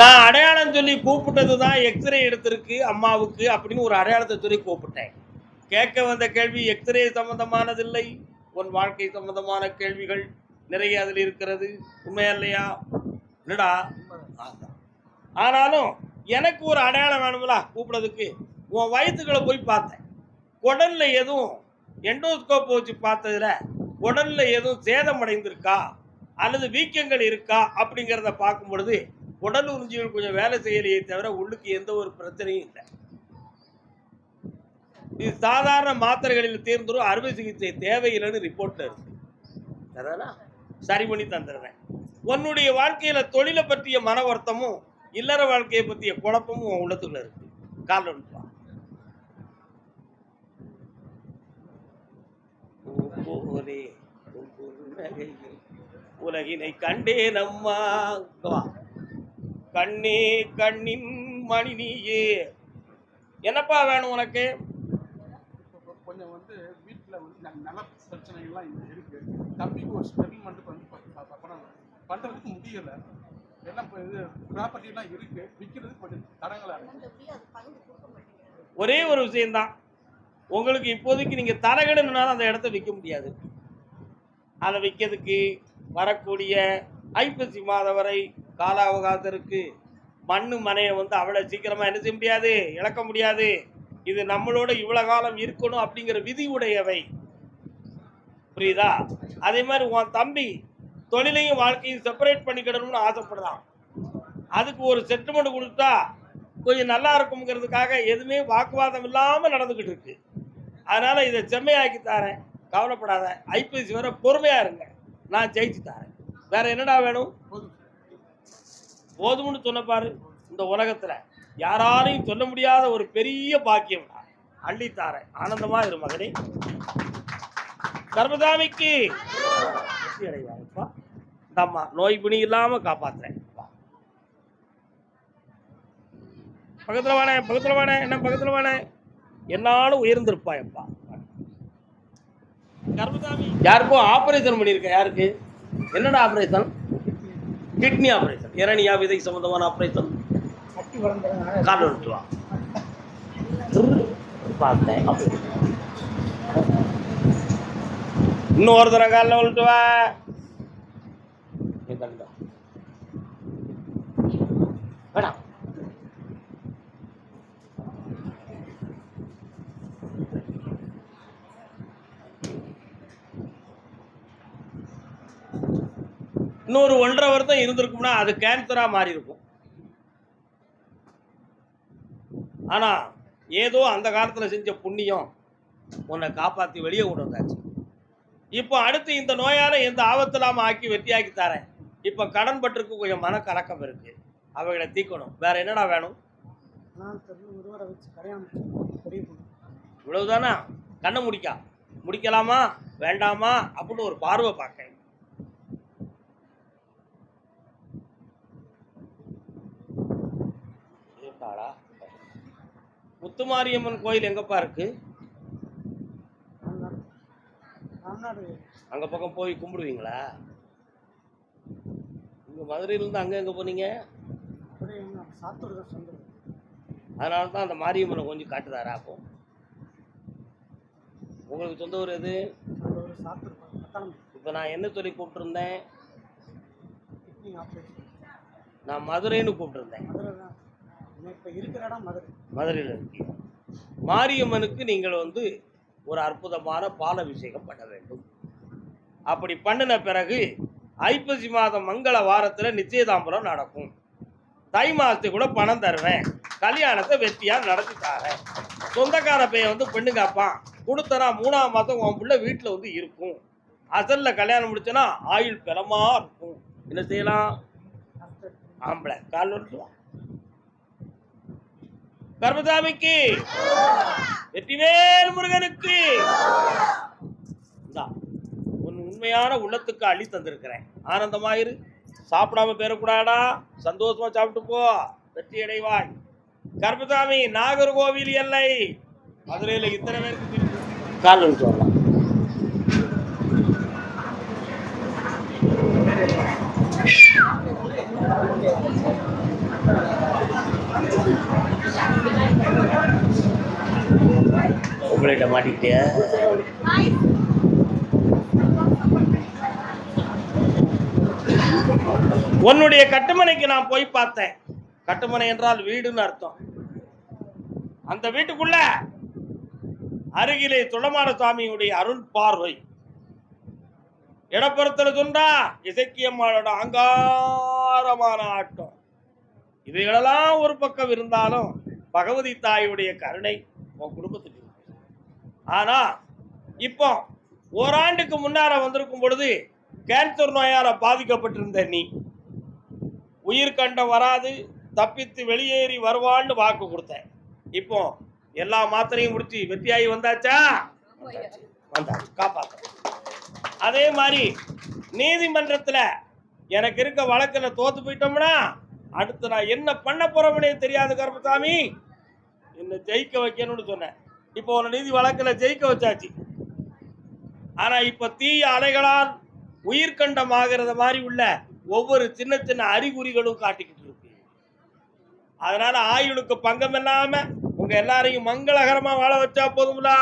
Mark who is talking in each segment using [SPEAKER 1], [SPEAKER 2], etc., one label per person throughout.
[SPEAKER 1] நான் அடையாளம் சொல்லி கூப்பிட்டது தான் எக்ஸ்ரே எடுத்திருக்கு அம்மாவுக்கு அப்படின்னு ஒரு அடையாளத்தை சொல்லி கூப்பிட்டேன். கேட்க வந்த கேள்வி எக்ஸ்ரே சம்பந்தமானதில்லை. உன் வாழ்க்கை சம்பந்தமான கேள்விகள் நிறைய அதில் இருக்கிறது. உண்மையா இல்லையா? என்னடா ஆனாலும் எனக்கு ஒரு அடையாளம் வேணுங்களா கூப்பிடுறதுக்கு. உன் வயிற்றுக்களை போய் பார்த்தேன். குடல்ல எதுவும் எண்டோஸ்கோப் வச்சு பார்த்ததுல உடலில் எதுவும் சேதம் அடைந்திருக்கா? அல்லது வீக்கங்கள் இருக்கா? அப்படிங்கிறத பார்க்கும் பொழுது உடல் உறிஞ்சிகள் கொஞ்சம் வேலை செய்யலையே தவிர உள்ளுக்கு எந்த ஒரு பிரச்சனையும் இல்லை. இது சாதாரண மாத்திரைகளில் தீர்ந்துரும். அறுவை சிகிச்சை தேவையில்லைன்னு ரிப்போர்ட்ல இருக்கு. அதனா சரி பண்ணி தந்துடுறேன். உன்னுடைய வாழ்க்கையில தொழிலை பற்றிய மன வருத்தமும் இல்லற வாழ்க்கையை பற்றிய குழப்பமும் உன் உள்ளத்துக்குள்ள இருக்கு. கால் ஒன்றுப்பா உலகினை கண்டேன் அம்மா. கண்ணே கண்ணின் மணி நீயே என்னப்பா வேணும் உனக்கு?
[SPEAKER 2] கொஞ்சம் வந்து வீட்டில் வந்து ந- நல பிரச்சனைகள்லாம் இங்க இருக்கு. தம்பிக்கு ஒரு செட்டில்மெண்ட் வந்து பண்ணுறதுக்கு முடியல. எல்லாம் இப்போ இது ப்ராப்பர்ட்டிலாம் இருக்கு. விற்கிறதுக்கு கொஞ்சம் தடங்களாக இருக்கு.
[SPEAKER 1] ஒரே ஒரு விஷயம்தான். உங்களுக்கு இப்போதைக்கு நீங்கள் தரகடுனாலும் அந்த இடத்த விற்க முடியாது. அதை விற்கிறதுக்கு வரக்கூடிய ஐப்பசி மாதம் வரை கால அவகாசம் இருக்கு மண்ணு மனையை வந்து அவ்வளோ சீக்கிரமாக என்ன செய்ய முடியாது? இழக்க முடியாது. இது நம்மளோட இவ்வளோ காலம் இருக்கணும் அப்படிங்கிற விதி உடையவை. புரியுதா? அதே மாதிரி உன் தம்பி தொழிலையும் வாழ்க்கையும் செப்பரேட் பண்ணிக்கிடணும்னு ஆசைப்படுறான். அதுக்கு ஒரு செட்டில்மெண்ட் கொடுத்தா கொஞ்சம் நல்லா இருக்கும்ங்கிறதுக்காக எதுவுமே வாக்குவாதம் இல்லாமல் நடந்துக்கிட்டு இருக்கு. அதனால் இதை செம்மையாக்கி தாரேன். கவலைப்படாத. ஐபிஎஸ் வர பொறுமையாக இருங்க. நான் ஜெயிச்சு தாரேன். வேற என்னடா வேணும்?
[SPEAKER 2] போதும்
[SPEAKER 1] போதும்னு சொன்ன பாரு இந்த உலகத்துல யாராலையும் சொல்ல முடியாத ஒரு பெரிய பாக்கியம் அள்ளி ஆனந்தமா இரு மகனே. கர்மதாமிக்கு வெற்றி அடைவாங்கப்பா இந்தாம்மா நோய் பிணி இல்லாம காப்பாத்துறேன். பக்கத்துல வானே பக்கத்துல வானே என்ன பக்கத்துல வானே என்னாலும் உயர்ந்திருப்பாயப்பா. கர்மதாமி யாருக்கும் ஆபரேஷன் பண்ணியிருக்கேன் யாருக்கு? என்னடா ஆபரேஷன் கிட்னி ஆபரேஷன் இரணியா விதை சம்பந்தமான ஆபரேஷன். கால் விட்டு வா பார்த்தேன் ஒரு தடவை காலில் விட்டு வா இன்னொரு ஒன்றரை வருஷம் இருந்திருக்கும்னா அது கேன்சராக மாறி இருக்கும் ஆனா ஏதோ அந்த காலத்துல செஞ்ச புண்ணியம் உன்னை காப்பாத்தி வெளியே கொண்டு வந்தாச்சு. இப்போ அடுத்து இந்த நோயால எந்த ஆபத்து இல்லாம ஆக்கி வெற்றியாக்கி தரேன். இப்போ கடன் பட்டிருக்கு கொஞ்சம் மன கலக்கம் இருக்கு. அவைகளை தீக்கணும். வேற என்னடா வேணும்? இவ்வளவுதானா? கண்ணை முடிக்கா. முடிக்கலாமா? வேண்டாமா? அப்படின்னு ஒரு பார்வை பார்க்க. முத்துமாரியம்மன் கோயில் எங்கப்பா இருக்கு? அங்க பக்கம் போய் கும்பிடுவீங்களா? இங்க மதுரையிலேருந்து அங்க எங்க போனீங்க? அதனால தான் அந்த மாரியம்மனை கொஞ்சம் காட்டுதாரா அப்போ? உங்களுக்கு சொந்த ஊர் எது? இப்போ நான் என்ன சொல்லி கூப்பிட்டுருந்தேன்? நான் மதுரைன்னு கூப்பிட்டுருந்தேன். மதுரையில் இருக்கு. மாரியம்மனுக்கு நீங்கள் வந்து ஒரு அற்புதமான பால் அபிஷேகம் பண்ண வேண்டும். அப்படி பண்ணின பிறகு ஐப்பசி மாதம் மங்கள வாரத்தில் நிச்சயதாம்பரம் நடக்கும். தை மாதத்துக்கு கூட பணம் தருவேன். கல்யாணத்தை வெற்றியாக நடத்தி தரேன். சொந்தக்கார பையன் வந்து பெண்ணு காப்பான் கொடுத்தனா மூணாம் மாதம் உன் பிள்ளை வீட்டில் வந்து இருக்கும். அசலில் கல்யாணம் முடிச்சனா ஆயுள் பலமா இருக்கும். என்ன செய்யலாம்? ஆம்பளை. கால் வந்துட்டு கர்மசாமிக்கு வெற்றிவேல் முருகனுக்கு. உன் உண்மையான உள்ளத்துக்கு அள்ளி தந்திருக்கிறேன். ஆனந்தமாயிரு. சாப்பிடாம பெறக்கூடாடா சந்தோஷமா சாப்பிட்டு போ. வெற்றி அடைவாய். கர்மசாமி நாகர்கோவில் எல்லை. மதுரையில் இத்தனை பேருக்கு கால் கால் Thank you. உங்கள்கிட்ட மாட்டிக்கிட்டியா? உன்னுடைய கட்டுமனைக்கு நான் போய் பார்த்தேன். கட்டுமனை என்றால் வீடுன்னு அர்த்தம். அந்த வீட்டுக்குள்ள அருகிலே துளமான சுவாமியுடைய அருள் பார்வை. இடப்புறத்துல துண்டா இசக்கியம்மாளோட அங்காரமான ஆட்டம். இவைகளெல்லாம் ஒரு பக்கம் இருந்தாலும் பகவதி தாயுடைய கருணை உன் குடும்பத்துக்கு இருக்கு. ஆனா இப்போ ஓராண்டுக்கு முன்னார வந்திருக்கும் பொழுது கேன்சர் நோயால பாதிக்கப்பட்டிருந்த நீ. உயிர் கண்டம் வராது தப்பித்து வெளியேறி வருவான்னு வாக்கு கொடுத்தேன். இப்போ எல்லா மாத்திரையும் முடிச்சு வெற்றியாகி வந்தாச்சா? வந்தாச்சு. வந்தாச்சு. காப்பாத்த அதே மாதிரி நீதிமன்றத்துல எனக்கு இருக்க வழக்குல தோத்து போயிட்டோம்னா அடுத்து நான் என்ன பண்ண போறோம்னே தெரியாது கருப்பசாமி என்னை ஜெயிக்க வைக்கணும்னு சொன்னேன். இப்போ ஒரு நீதி வழக்கில் ஜெயிக்க வச்சாச்சு. ஆனா இப்ப தீய அலைகளால் உயிர்கண்டம் ஆகிறத மாதிரி உள்ள ஒவ்வொரு சின்ன சின்ன அறிகுறிகளும் காட்டிக்கிட்டு இருக்கு. அதனால ஆயுளுக்கு பங்கம் இல்லாம உங்க எல்லாரையும் மங்களகரமா வாழ வச்சா போதுங்களா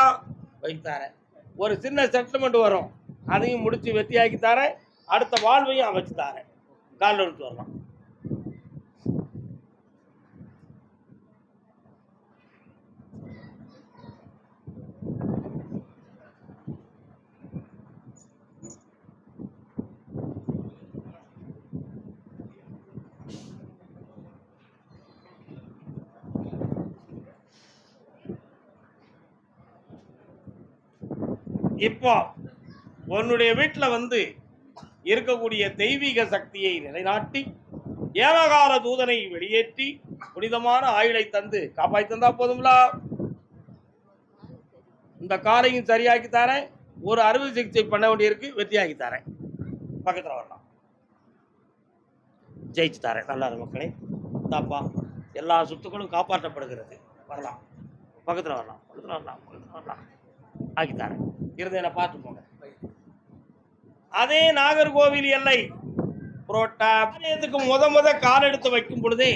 [SPEAKER 1] வைத்தாரேன் ஒரு சின்ன செட்டில்மெண்ட் வரும். அதையும் முடிச்சு வெற்றியாக்கி தரேன். அடுத்த வாழ்வையும் அமைச்சு தரேன். காலில் வரலாம். இப்போ உன்னுடைய வீட்டில் வந்து இருக்கக்கூடிய தெய்வீக சக்தியை நிலைநாட்டி ஏவகால தூதனை வெளியேற்றி புனிதமான ஆயுளை தந்து காப்பாற்றி தந்தா போதுங்களா இந்த காலையும் சரியாக்கி தரேன் ஒரு அறுவை சிகிச்சை பண்ண வேண்டியிருக்கு வெற்றியாக்கி தரேன். பக்கத்தில் வரலாம். ஜெயிச்சு தரேன். நல்லா மக்களே. தாப்பா எல்லா சொத்துக்களும் காப்பாற்றப்படுகிறது. வரலாம். பக்கத்தில் வரலாம். பக்கத்தில் வரலாம். பக்கத்தில் வரலாம். தரேன். இருந்து என்னை பார்த்து போங்க. அதே நாகர்கோவில் எல்லை புரோட்டா பாளையத்துக்கு முத முத கால் எடுத்து வைக்கும் பொழுதே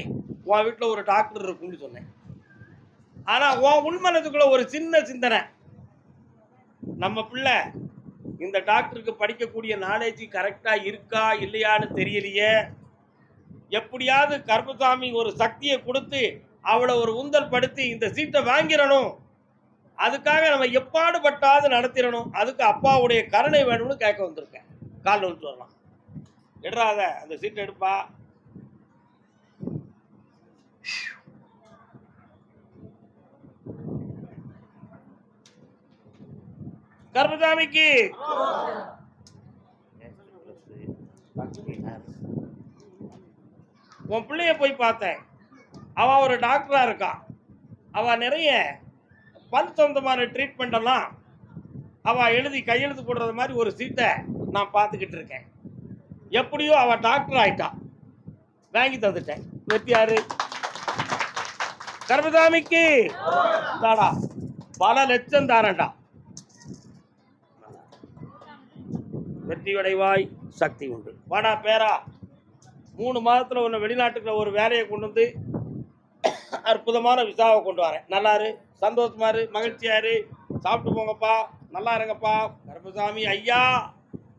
[SPEAKER 1] உன் வீட்டில் ஒரு டாக்டர் இருக்கும்னு சொன்னேன். ஆனால் உன் உள்மனதுக்குள்ள ஒரு சின்ன சிந்தனை. நம்ம பிள்ளை இந்த டாக்டருக்கு படிக்கக்கூடிய நாலேஜ் கரெக்டாக இருக்கா இல்லையான்னு தெரியலையே. எப்படியாவது கருப்பசாமி ஒரு சக்தியை கொடுத்து அவளை ஒரு உந்தல் படுத்தி இந்த சீட்டை வாங்கிடணும். அதுக்காக நம்ம எப்பாடுபட்டாவது நடத்திடணும். அதுக்கு அப்பாவுடைய கருணை வேணும்னு கேட்க வந்திருக்கேன். கால் வந்து வரலாம். எடுறாத அந்த சீட்டை எடுப்பா. கருப்பசாமிக்கு உன் பிள்ளைய போய் பார்த்தேன். அவன் ஒரு டாக்டரா இருக்கான். அவன் நிறைய பல் சொந்தமான ட்ரீட்மெண்ட் எல்லாம் அவ எழுதி கையெழுத்து போடுறது மாதிரி ஒரு சீட்டை நான் பார்த்துக்கிட்டு இருக்கேன். எப்படியோ அவ டாக்டர் ஆயிட்டா. வாங்கி தந்துட்டேன். வெற்றியாரு கர்மசாமிக்கு. தாடா பல லட்சம் தாரண்டா வெற்றியடைவாய் சக்தி உண்டு. வாடா பேரா. மூணு மாதத்தில் உன்னை வெளிநாட்டுக்குள்ள ஒரு வேலையை கொண்டு வந்து அற்புதமான விசாவை கொண்டு வரேன். நல்லாரு சந்தோஷமா இரு மகிழ்ச்சியா இரு சாப்பிட்டு போங்கப்பா நல்லா இருங்கப்பா. கருப்பசாமி ஐயா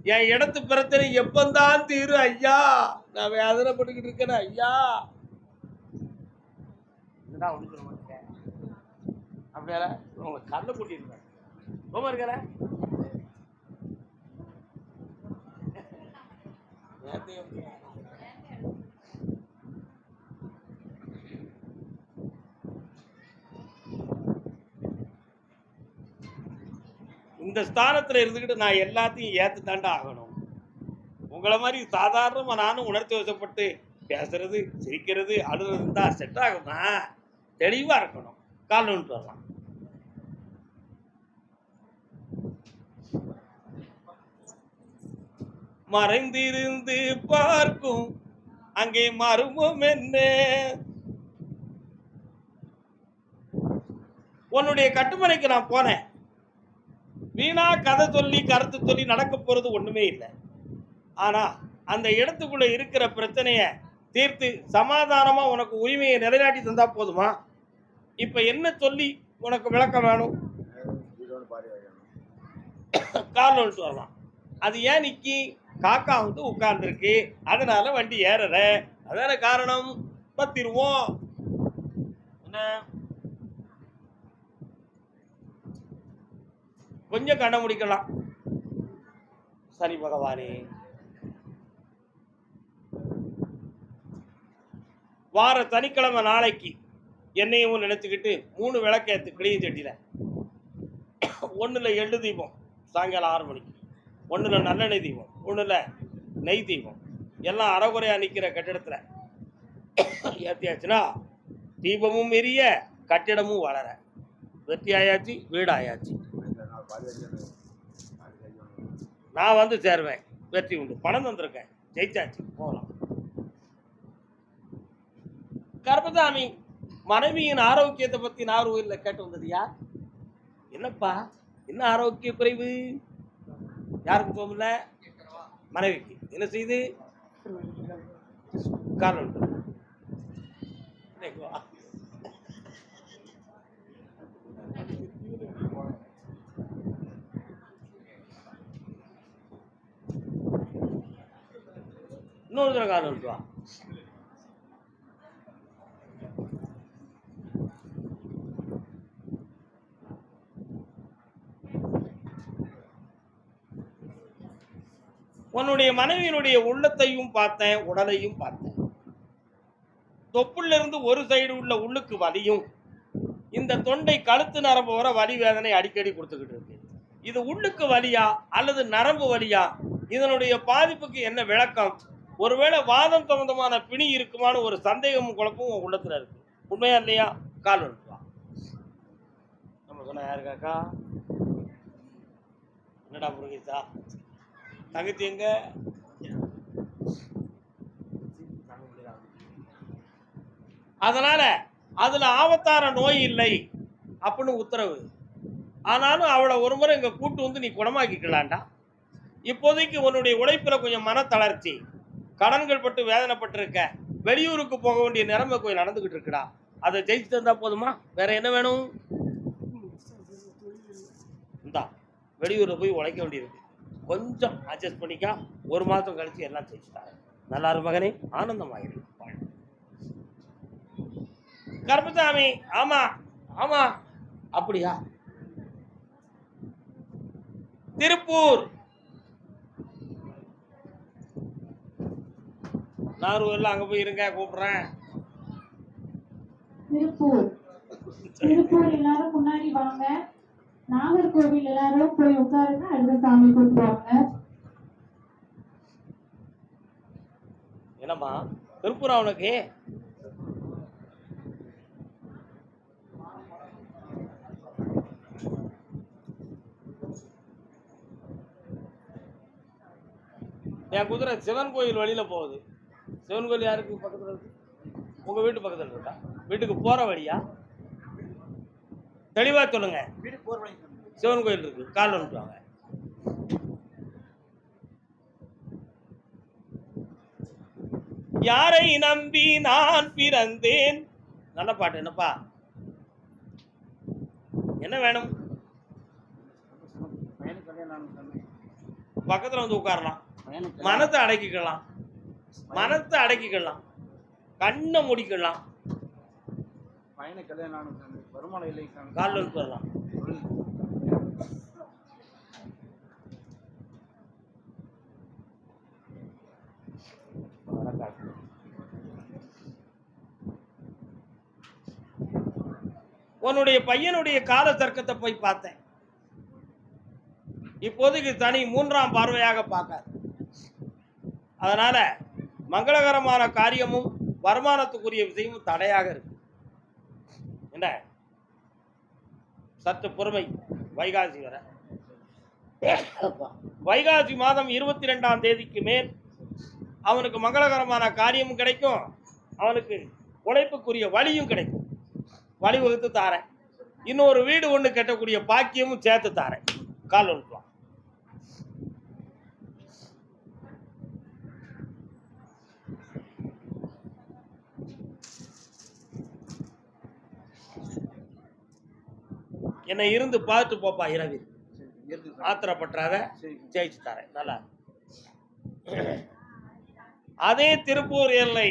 [SPEAKER 1] என் இடத்து பிரச்சனை எப்பந்தான் தீரு ஐயா? நான் வேதனைப்பட்டுக்கிட்டு இருக்கேன் ஐயா. என்னடா ஒன்று சொல்ல மாட்டேன் அப்படியா உங்களை கண்ணை கூட்டியிருக்கேன் ரொம்ப இருக்கிற இந்த ஸ்தானத்தில் இருந்துக்கிட்டு நான் எல்லாத்தையும் ஏற்று தாண்டா ஆகணும். உங்களை மாதிரி சாதாரணமாக நானும் உணர்ச்சி வசப்பட்டு பேசுறது சிரிக்கிறது அழுறது தான் செட் ஆகுமா? தெளிவாக இருக்கணும். காலன்ட்டு வரலாம். மறைந்திருந்து பார்க்கும் அங்கே மருமம் என்ன? உன்னுடைய கட்டுமனைக்கு நான் போனேன். வீணா கதை சொல்லி கருத்து சொல்லி நடக்க போகிறது ஒன்றுமே இல்லை. ஆனால் அந்த இடத்துக்குள்ளே இருக்கிற பிரச்சனையை தீர்த்து சமாதானமாக உனக்கு உரிமையை நிலைநாட்டி தந்தா போதுமா? இப்போ என்ன சொல்லி உனக்கு விளக்கம் வேணும்? கால் வந்துட்டு வரலாம். அது ஏன் நிக்கி? காக்கா வந்து உட்கார்ந்துருக்கு. அதனால வண்டி ஏறற அதான காரணம்? பத்திருவோம். என்ன? கொஞ்சம் கண்ண முடிக்கலாம் சனி பகவானே. வார சனிக்கிழமை நாளைக்கு என்னையும் நினைச்சுக்கிட்டு மூணு விளக்கேத்து கிளிய செட்டியில் ஒன்றில் எள்ளு தீபம் சாயங்காலம் ஆறு மணிக்கு. ஒன்றில் நல்லெண்ணெய் தீபம் ஒன்றில் நெய் தீபம். எல்லாம் அறகுறையாக நிற்கிற கட்டிடத்தில். ஏற்றியாச்சுன்னா தீபமும் எரிய கட்டிடமும் வளர. வெற்றி ஆயாச்சு வீடாயாச்சு. நான் வந்து சேருவேன். வெற்றி உண்டு. பணம் தந்திருக்கேன். ஜெயிச்சாச்சு. போகலாம் கர்பதாமி மனைவியின் ஆரோக்கியத்தை பத்தி நாகர்கோயில்ல கேட்டு வந்தது யார்? என்னப்பா? என்ன ஆரோக்கிய குறைவு? யாருக்கு போகல மனைவிக்கு. என்ன செய்து? காரணம் இன்னைக்கு வா. இன்னொரு தடவை உன்னுடைய மனைவியினுடைய உள்ளத்தையும் பார்த்தேன் உடலையும் பார்த்தேன். தொப்புள்ள இருந்து ஒரு சைடு உள்ள உள்ளுக்கு வலியும். இந்த தொண்டை கழுத்து நரம்பு வர வலி வேதனை அடிக்கடி கொடுத்துக்கிட்டு இருக்கு. இது உள்ளுக்கு வலியா அல்லது நரம்பு வலியா? இதனுடைய பாதிப்புக்கு என்ன விளக்கம்? ஒருவேளை வாதம் சம்பந்தமான பிணி இருக்குமான்னு ஒரு சந்தேகமும் குழப்பமும் உன் உள்ளத்தில் இருக்கு. உண்மையா இல்லையா? கால் வந்துவா நம்ம சொன்ன யாருக்காக்கா என்னடா முருகேசா? தங்கச்சி எங்க? அதனால அதுல ஆபத்தான நோய் இல்லை அப்படின்னு உத்தரவு. ஆனாலும் அவளை ஒரு முறை இங்க கூட்டு வந்து நீ குணமாக்கிக்கலாம்டா. இப்போதைக்கு உன்னுடைய உழைப்பில் கொஞ்சம் மன தளர்ச்சி கடன்கள் பட்டு வேதனைப்பட்டிருக்க. வெளியூருக்கு போக வேண்டிய நிலைமை கோயில் நடந்துகிட்டு இருக்குடா. அதை ஜெயிச்சு தந்தா போதுமா? வேற என்ன வேணும்? இந்தா வெளியூரில் போய் உழைக்க வேண்டியிருக்கு. கொஞ்சம் அட்ஜஸ்ட் பண்ணிக்கா ஒரு மாதம் கழிச்சு எல்லாம் ஜெயிச்சுட்டாங்க நல்லா இரு மகனே ஆனந்தமாயிரு. கருப்பசாமி ஆமா ஆமா. அப்படியா? திருப்பூர். நாகர்கோவில் அங்க போய் இருங்க கூப்பிடுறேன்.
[SPEAKER 3] திருப்பூர். திருப்பூர் எல்லாரும் முன்னாடி வாங்க. நாகர்கோவில் எல்லாரும் போய் உட்காருங்க அடுத்த சாமி கூப்பிடுவாங்க
[SPEAKER 1] என்னம்மா? திருப்பூர் அவனுக்கு என் குதிரை சிவன் கோயில் வழியில போகுது. சிவன் கோயில் யாருக்கு பக்கத்துல இருக்கு? உங்க வீட்டு பக்கத்துல இருக்கா? வீட்டுக்கு போற வழியா? தெளிவா சொல்லுங்க.
[SPEAKER 2] வீடு போர் வழி
[SPEAKER 1] சிவன் கோயில் இருக்கு. கால் அனுப்புவாங்க யாரை நம்பி நான் பிறந்தேன்? நல்ல பாட்டு. என்னப்பா? என்ன வேணும்? பக்கத்துல வந்து உட்காரலாம். மனத்தை அடக்கிக்கலாம். மனத்தை அடக்கிக்கலாம். கண்ணை முடிக்கலாம்.
[SPEAKER 2] பையனுக்கு கல்யாணம் ஆனது வருமான இல்லை
[SPEAKER 1] கால் அனுப்பிடலாம் உன்னுடைய பையனுடைய கால தர்க்கத்தை போய் பார்த்தேன். இப்போதைக்கு தனி மூன்றாம் பார்வையாக பார்க்காது. அதனால மங்களகரமான காரியமும் வருமானத்துக்குரிய விஷயமும் தடையாக இருக்கு. என்ன? சற்று பொறுமை. வைகாசி வர. வைகாசி மாதம் இருபத்தி ரெண்டாம் தேதிக்கு மேல் அவனுக்கு மங்களகரமான காரியமும் கிடைக்கும். அவனுக்கு உழைப்புக்குரிய வழியும் கிடைக்கும். வழிவகுத்து தாரேன். இன்னொரு வீடு ஒன்று கட்டக்கூடிய பாக்கியமும் சேர்த்து தாரேன். கால் ஒன்றுவான் என்னை இருந்து பார்த்துட்டு போப்பா இரவில். ஆத்திரப்பற்றாத ஜெயிச்சு தரேன். நல்லா. அதே திருப்பூர் எல்லை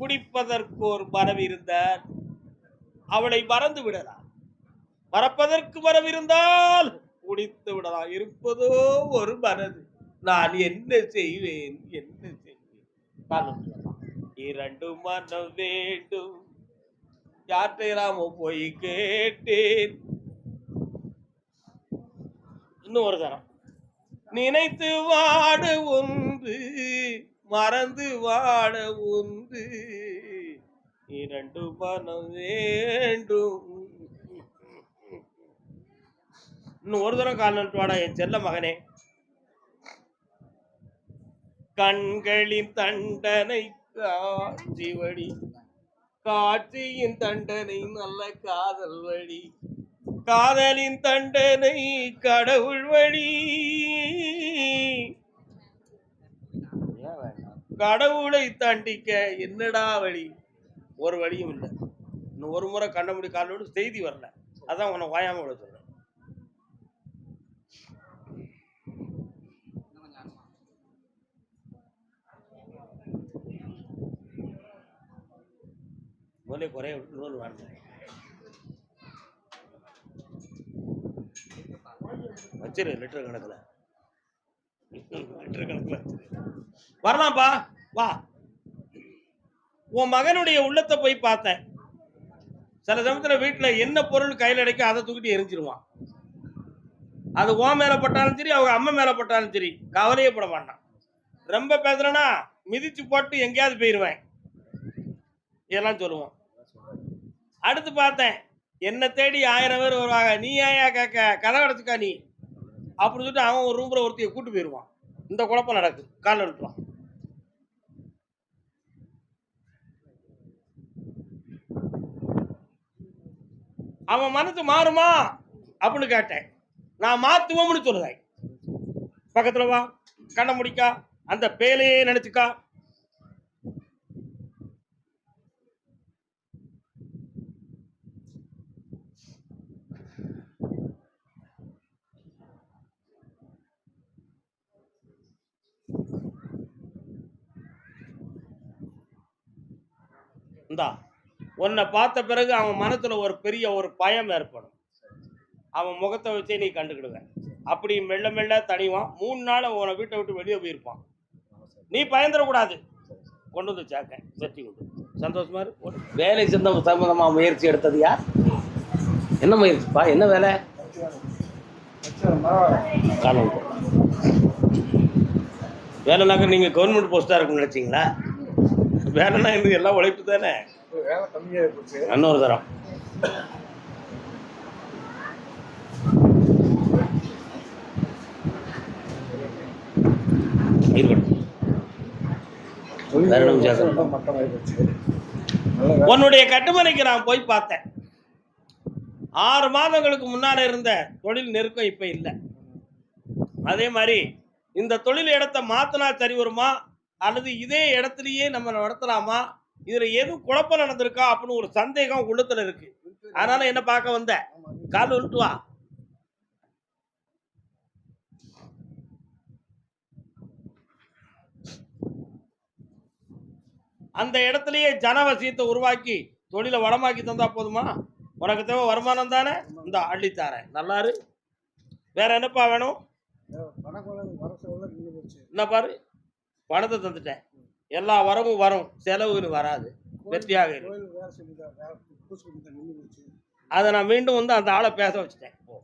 [SPEAKER 1] குடிப்பதற்கு ஒரு மரம் இருந்தார் அவளை மறந்து விடலாம் மறப்பதற்கு மரம் இருந்தால் குடித்து விடலாம் இருப்பதோ ஒரு மனது. நான் என்ன செய்வேன்? என்ன செய்வேன். இரண்டு மனம் வேண்டும். யாற்றையெல்லாமோ போய் கேட்டேன். இன்னும் ஒரு தரம் நினைத்து வாட ஒன்று மறந்து வாட ஒன்று. இரண்டு மனம் வேண்டும். இன்னும் ஒரு தரம் கால் வாடா என் செல்ல மகனே. கண்களின் தண்டனை காட்சி வழி. காட்சியின் தண்டனை நல்ல காதல் வழி. காதலின் தண்டனை கடவுள் வழி. கடவுளை தண்டிக்க என்னடா வழி? ஒரு வழியும் இல்லை. இன்னும் ஒரு முறை கண்ண முடி காலோடு செய்தி வரல. அதான் உன்னை வாயாம விட சொல்றேன். முதலே குறைய விட்டுணும்னு வாழ்ந்தேன் வச்சிரு லிட்டர் கணக்கில். லிட்டர் கணக்கில் வரலாம்ப்பா வா. உன் மகனுடைய உள்ளத்தை போய் பார்த்தேன். சில சமயத்தில் வீட்டில் என்ன பொருள் கையில் அடைக்க அதை தூக்கிட்டு எரிஞ்சிருவான். அது உன் மேலே பட்டாலும் சரி அவங்க அம்மா மேலே பட்டாலும் சரி கவலையே பட மாட்டான். ரொம்ப பேசுறேன்னா மிதிச்சு போட்டு எங்கேயாவது போயிடுவேன் இதெல்லாம் சொல்லுவோம். அடுத்து பார்த்தேன். என்னை தேடி ஆயிரம் பேர் வருவாங்க. நீ ஏயா கேட்க? கதை அடைச்சிக்கா நீ. அப்படின்னு சொல்லிட்டு அவன் ஒரு ரூமில் ஒருத்தைய கூட்டு போயிடுவான் இந்த குழப்பம் நடக்கு காலில் விட்டுருவான் அவன் மனசு மாறுமா? அப்படின்னு கேட்டேன். நான் மாத்துவோம்னு சொல்லுதேன் பக்கத்துல வா. கண்ணை முடிக்கா. அந்த பேலையே நினைச்சுக்கா. இந்தா உன்னை பார்த்த பிறகு அவன் மனசுல ஒரு பெரிய ஒரு பயம் ஏற்படும். அவன் முகத்தை வச்சே நீ கண்டுக்கிடுவேன் அப்படி மெல்ல மெல்ல தனிவான். மூணு நாள் உன்னை வீட்டை விட்டு வெளியே போயிருப்பான். நீ பயந்துடக்கூடாது. கொண்டு வந்து சேர்க்க. வெற்றி கொண்டு சந்தோஷமா இரு. ஓடு. வேலை சந்த சம்பந்தமா முயற்சி எடுத்தது யார்? என்ன முயற்சிப்பா? என்ன வேலை? காலம் வேலைனாக்க நீங்கள் கவர்மெண்ட் போஸ்ட்டாக இருக்குன்னு நினச்சிங்களா? வேலைனா இது எல்லாம் உழைப்பு தானே?
[SPEAKER 2] வேலை கம்மியாக போச்சு.
[SPEAKER 1] இன்னொரு தரம். உன்னுடைய கட்டுமனைக்கு நான் போய் பார்த்தேன். ஆறு மாதங்களுக்கு முன்னால இருந்த தொழில் நெருக்கம் இப்ப இல்லை. அதே மாதிரி இந்த தொழில் இடத்த மாத்தினா சரி வருமா? அல்லது இதே இடத்துலயே நம்ம நடத்தலாமா? இதுல எதுவும் குழப்பம் நடந்திருக்கா? அப்படின்னு ஒரு சந்தேகம் உள்ளத்துல இருக்கு. அதனால என்ன பார்க்க வந்த? கால் வா. அந்த இடத்துலயே ஜனவசியத்தை உருவாக்கி தொழிலை வளமாக்கி தந்தா போதுமா? உனக்கு தேவை வருமானம் தானே? இந்த அள்ளித்தாரேன் நல்லாரு வேற என்னப்பா வேணும்? என்ன பாரு? பணத்தை தந்துட்டேன். எல்லா வரவும் வரும். செலவுன்னு வராது. வெற்றியாக அதை நான் மீண்டும் வந்து அந்த ஆளை பேச வச்சுட்டேன். போ.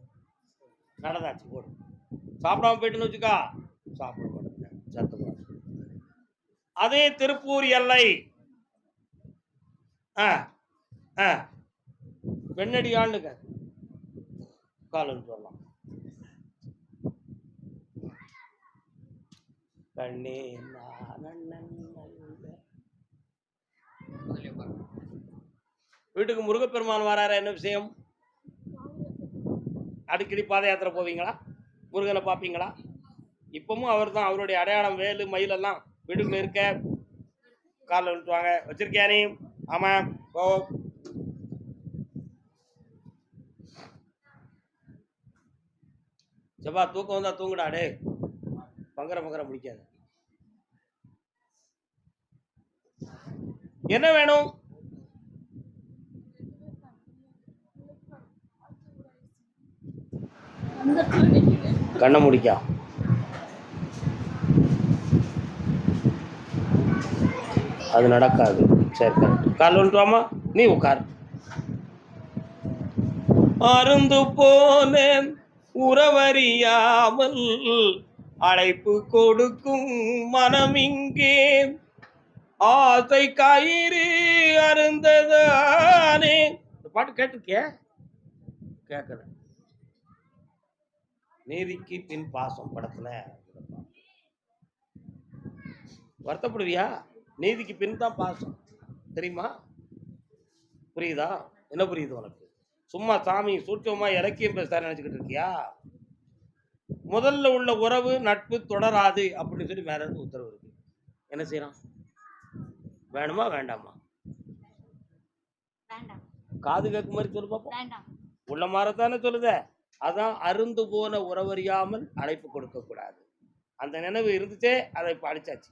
[SPEAKER 1] நடந்தாச்சு போடு. சாப்பிடாம போயிட்டுன்னு வச்சுக்கா. சாப்பிட மாட்டேன். சத்தமா அதே திருப்பூர் எல்லை. ஆ ஆ. வெண்ணடியான்னு காலன்னு சொல்லலாம். கண்ணே வீட்டுக்கு முருகப்பெருமான் வராரா? என்ன விஷயம்? அடிக்கடி பாத யாத்திரை போவீங்களா? முருகனை பார்ப்பீங்களா? இப்பவும் அவர் தான் அவருடைய அடையாளம் வேலு மயிலெல்லாம் வீட்டுக்குள்ள இருக்க. காலில் விட்டுவாங்க வச்சிருக்கியானே நீ? ஆமாம் ஓ செவ்வா தூக்கம் வந்தா தூங்குடாடே பங்கர பங்கர பிடிக்காது. என்ன வேணும்? கண்ணை முடிக்கா. அது நடக்காது. சரி கரெக்ட் கால் வந்துட்டுவாமா நீ உட்கார். அருந்து போனேன் உறவறியாமல் அழைப்பு கொடுக்கும் மனமிங்கே. ஆசை கயிறு அருந்ததானே. இந்த பாட்டு கேட்டிருக்கிய? கேட்கல நீதிக்கு பின் பாசம் படத்துல வருத்தப்படுவியா? நீதிக்கு பின் தான் பாசம். தெரியுமா? புரியுதா? என்ன புரியுது உனக்கு? சும்மா சாமி சூட்சமா இலக்கியம் பேசுறாரு நினைச்சுக்கிட்டு இருக்கியா? முதல்ல உள்ள உறவு நட்பு தொடராது அப்படின்னு சொல்லி இருந்து உத்தரவு இருக்கு. என்ன செய்யறான்? வேணுமா வேண்டாமா? காது கேட்கும் மாதிரி சொல்லு பார்ப்போம் உள்ள மாறத்தானே சொல்லுத? அதான் அருந்து போன உறவறியாமல் அழைப்பு கொடுக்க கூடாது. அந்த நினைவு இருந்துச்சே அதை இப்ப அடிச்சாச்சு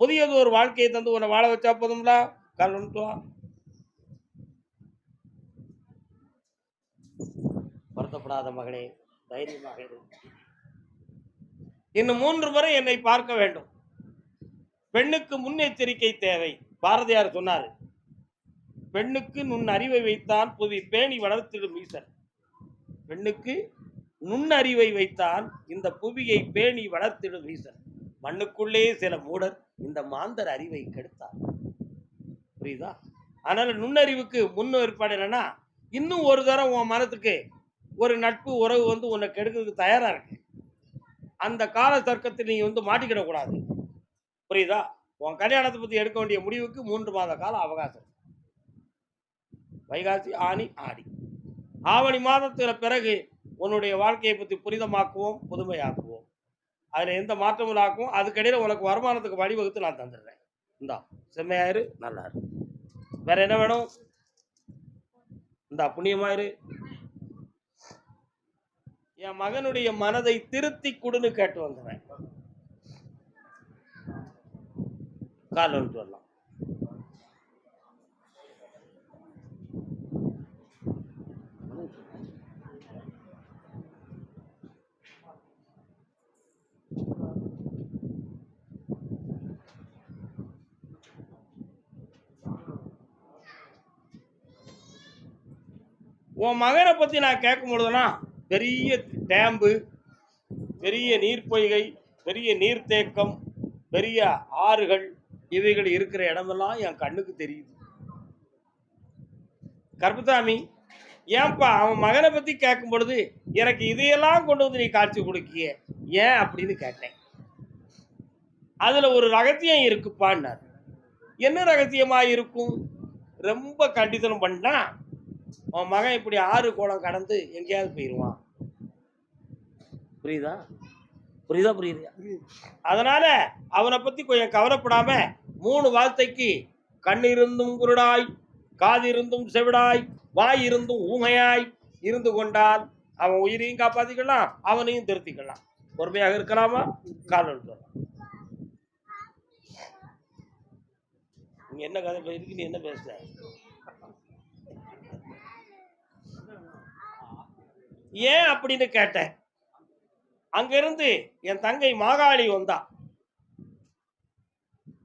[SPEAKER 1] புதியது ஒரு வாழ்க்கையை தந்து உன்னை வாழ வச்சா போதும்ல கால் வந்துட்டு வா. வருத்தப்படாத மகளே தைரியமாக இரு. இன்னும் மூன்று முறை என்னை பார்க்க வேண்டும். பெண்ணுக்கு முன்னெச்சரிக்கை தேவை பாரதியார் சொன்னார். பெண்ணுக்கு நுண் அறிவை வைத்தான் புவி பேணி வளர்த்திடும் ஈசன். பெண்ணுக்கு நுண்ணறிவை வைத்தான் இந்த புவியை பேணி வளர்த்திடும் ஈசன். மண்ணுக்குள்ளே சில மூடர் இந்த மாந்தர் அறிவை கெடுத்தார். புரியுதா? அதனால நுண்ணறிவுக்கு முன்னும் ஏற்பாடு என்னன்னா இன்னும் ஒரு தரம் உன் மனத்துக்கு ஒரு நட்பு உறவு வந்து உன்னை கெடுக்கிறதுக்கு தயாரா இருக்கு. அந்த கால தர்க்கத்தில் நீங்கள் வந்து மாட்டிக்கிடக்கூடாது. புரியுதா? உன் கல்யாணத்தை பத்தி எடுக்க வேண்டிய முடிவுக்கு மூன்று மாத கால அவகாசம். வைகாசி ஆனி ஆடி. ஆவணி மாதத்துல பிறகு உன்னுடைய வாழ்க்கையை பற்றி புரிதமாக்குவோம் புதுமையாக்குவோம். அதில் எந்த மாற்றமும் ஆக்கும் அதுக்கடையில் உனக்கு வருமானத்துக்கு வழிவகுத்து நான் தந்துடுறேன். இந்தா செம்மையாயிரு நல்லாரு வேற என்ன வேணும்? இந்தா புண்ணியமாயிரு என் மகனுடைய மனதை திருத்தி கொடுன்னு கேட்டு வந்துடுறேன் கால் வந்துட்டு வரலாம். உன் மகனை பற்றி நான் கேட்கும் பொழுதுனா பெரிய டேம்பு பெரிய நீர்ப்பொய்கை பெரிய நீர்த்தேக்கம் பெரிய ஆறுகள் இவைகள் இருக்கிற இடமெல்லாம் என் கண்ணுக்கு தெரியுது. கருப்புசாமி ஏன்பா அவன் மகனை பற்றி கேட்கும் பொழுது எனக்கு இதையெல்லாம் கொண்டு வந்து நீ காட்சி கொடுக்கிய? ஏன் அப்படின்னு கேட்டேன். அதில் ஒரு ரகசியம் இருக்குப்பான்னார். என்ன ரகசியமா இருக்கும்? ரொம்ப கண்டித்தனம் பண்ணா உன் மகன் இப்படி ஆறு கோலம் கடந்து எங்கேயாவது போயிடுவான் புரியுதா? புரியுதா புரியுதா? அதனால அவனை பத்தி கொஞ்சம் கவலைப்படாம மூணு வார்த்தைக்கு கண் இருந்தும் குருடாய் காது இருந்தும் செவிடாய் வாய் இருந்தும் ஊமையாய் இருந்து கொண்டால் அவன் உயிரையும் காப்பாத்திக்கலாம் அவனையும் திருத்திக்கலாம். பொறுமையாக இருக்கலாமா? கால் எடுத்துடலாம் என்ன கதை இருக்கு? நீ என்ன பேசுற? ஏன் அப்படின்னு கேட்டேன். அங்கிருந்து என் தங்கை மாகாளி வந்தா.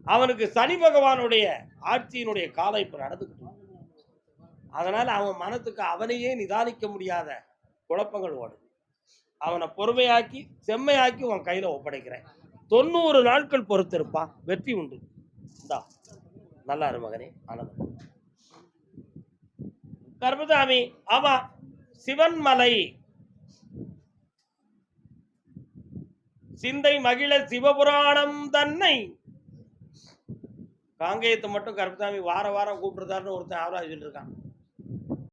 [SPEAKER 1] அவனுக்கு சனி பகவானுடைய ஆட்சியினுடைய காலம் இப்ப நடந்துக்கிட்டு அதனால அவன் மனத்துக்கு அவனையே நிதானிக்க முடியாத குழப்பங்கள் ஓடுது. அவனை பொறுமையாக்கி செம்மையாக்கி உன் கையில ஒப்படைக்கிறேன். தொண்ணூறு நாட்கள் பொறுத்திருப்பான். வெற்றி உண்டு. இந்தா. நல்லா இரு மகனே. ஆனந்தம். கர்மசாமி ஆமா சிவன்மலை சிந்தை மகிழ சிவபுராணம் தன்னை. காங்கேயத்தை மட்டும் கருப்பசாமி வார வாரம் கூப்பிடுறதாருன்னு ஒருத்தன் ஆவரா சொல்லிட்டு இருக்கான்.